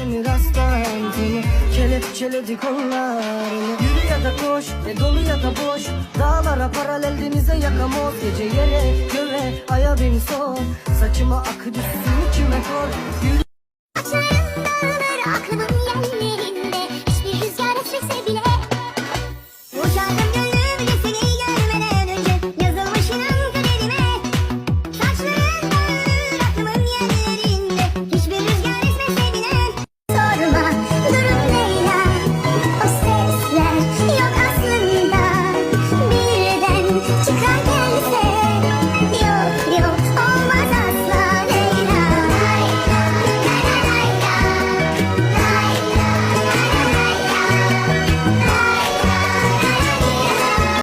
Ellerini rastlantımı kelepçeledik onlarını Yürü ya da koş e dolu ya da boş. Dağlara paralel denize yakamoz. Gece yere göre aya beni sor. Saçıma akı düşsün içime kor. Yürü. Aklımın yerlerinde Hiçbir rüzgar esmese bile Ocağın